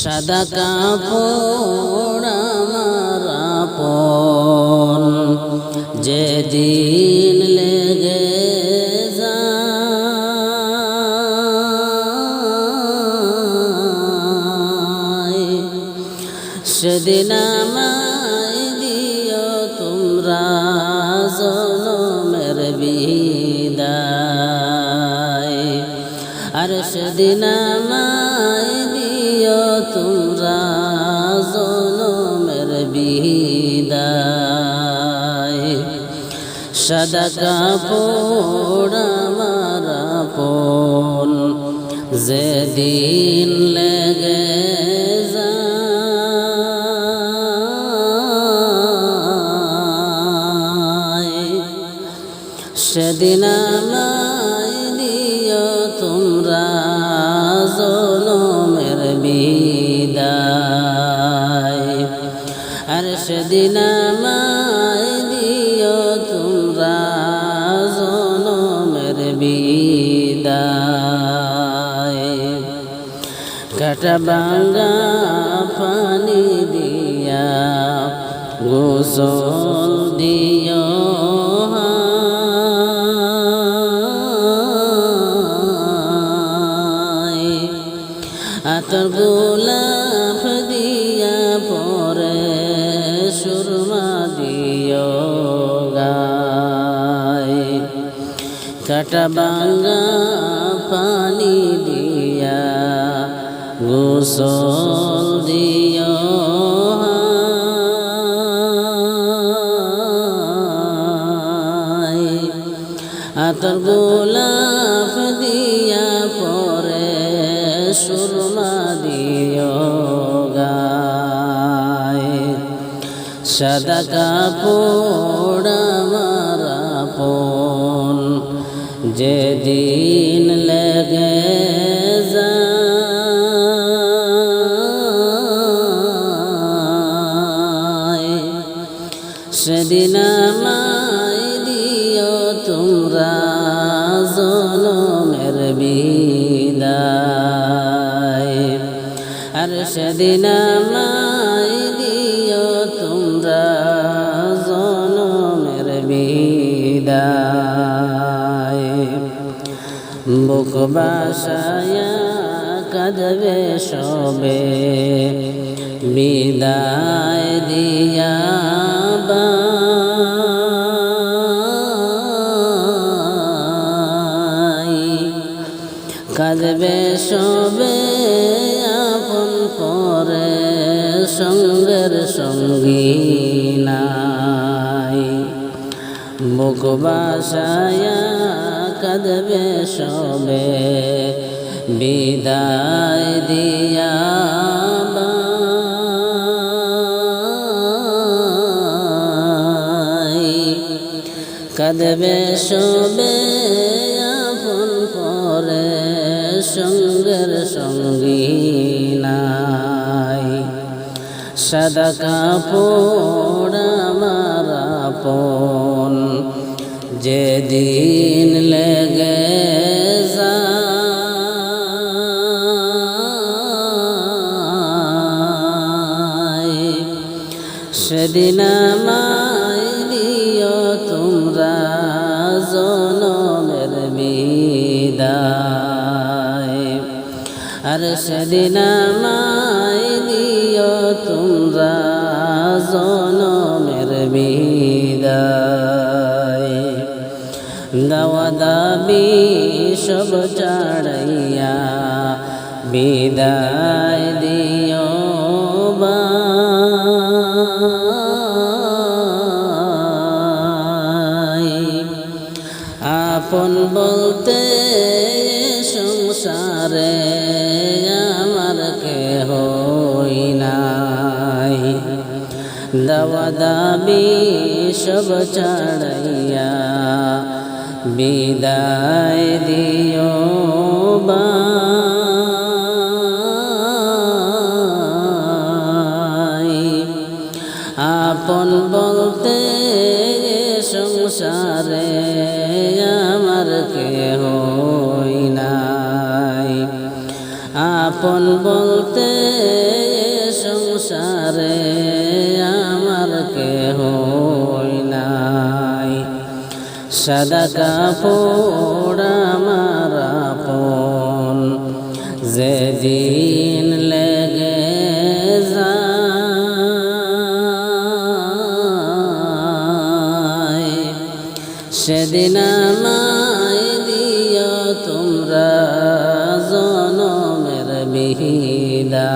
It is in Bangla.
সাদা কাপড় আমার আপন। যেদিন লেগে যায়, সেদিন আমায় দিও তোমরা জনমের বিদায়। আর সেদিন আমায় সাদা কাপড় আমার আপন যেদিন লেগে সেদিন আমায় দিও তোমরা জনমের বিদায়। আর সেদিন আমায় কাটা বাঙ্গা পানি দিয়া, গোসল দিও। আতর গোলাপ দিয়া পরে সুরমা দিও গায় কাটা বাঙ্গা পানি দিয়া গোসল দিও হায়। আতর গোলাপ দিয়া পরে সুরমা দিও গায় সাদা কাপড় আপন যেদিন সেদিন আমায় দিও তোমরা জনমের বিদায়। আর সেদিন আমায় দিও তোমরা জনমের বিদায়। বুক বাসায়া কাঁদবে সবে। বিদায় দিয়া কাঁদবে সবে আপন পরে সঙ্গের সঙ্গী নাই কাঁদবে সবে বিদায় দিয়া। কাঁদবে সবে সঙ্গের সঙ্গী নাই সাদা কাপড় আমার আপন যেদিন লেগে সেদিন আমায় আর আমায় দিও তোমরা জনমের বিদায়। দাওয়া দাবি সব চাড়াইয়া বিদায় দিও বাই আপন বলতে সংসারে দাওয়া দাবি সব চাড়াইয়া বিদায় দিও বাই আপন বলতে সংসারে আমার কে হই নাই আপন বলতে সাদা কাপড় আমার আপন। যেদিন লেগে যায় সেদিন আমায় দিও তোমরা জনমের বিহিদা